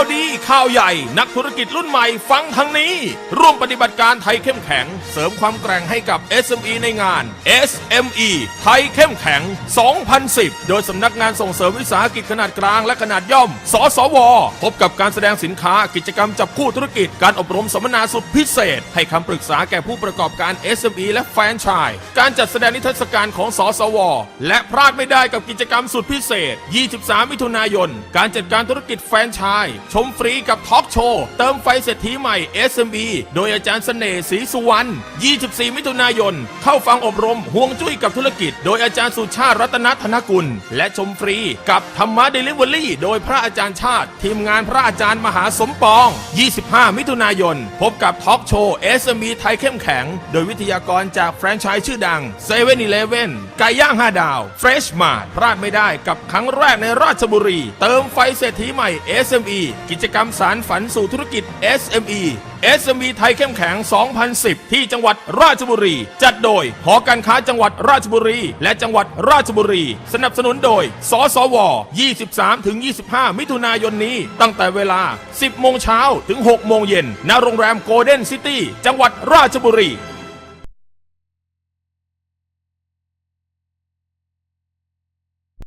าวดีข่าวใหญ่ นักธุรกิจรุ่นใหม่ฟังทางนี้ ร่วมปฏิบัติการไทยเข้มแข็ง เสริมความแกร่งให้กับ SME ในงาน SME ไทยเข้มแข็ง 2010 โดยสำนักงานส่งเสริมวิสาหกิจขนาดกลางและขนาดย่อม สสว พบกับการแสดงสินค้ากิจกรรมจับคู่ธุรกิจการอบรมสัมมนาสุดพิเศษ ให้คำปรึกษาแก่ผู้ประกอบการ SME และแฟรนไชส์การจัดแสดงนิทรรศการของสสว และพลาดไม่ได้กับกิจกรรมสุดพิเศษ 23 มิถุนายน การจัดการธุรกิจแฟรนไชส์ชมฟรีกับทอป โชว์ เติมไฟเศรษฐีใหม่ SME โดยอาจารย์เสน่ห์ศรีสุวรรณ 24 มิถุนายน เข้าฟังอบรมห่วงจุ้ยกับธุรกิจ โดยอาจารย์สุชาติรัตนธนกุล และชมฟรีกับธรรมะเดลิเวอรี่โดยพระอาจารย์ชาติ ทีมงานพระอาจารย์มหาสมปอง 25 มิถุนายน พบกับทอล์กโชว์ SME ไทยเข้มแข็ง โดยวิทยากรจากแฟรนไชส์ชื่อดัง7 e เ e ่ e อไก่ย่าง 5 ดาว Fresh Mart พลาดไม่ได้กับครั้งแรกในราชบุรี เติมไฟเศรษฐีใหม่ SME กิจกรรมสารฝันนสู่ธุรกิจ SME SME ไทยเข้มแข็ง 2010 ที่จังหวัดราชบุรี จัดโดยหอการค้าจังหวัดราชบุรี และจังหวัดราชบุรี สนับสนุนโดย สสว 23-25 มิถุนายนนี้ ตั้งแต่เวลา 10 โมงเช้าถึง 6 โมงเย็นณโรงแรมโกลเด้นซิตี้ จังหวัดราชบุรี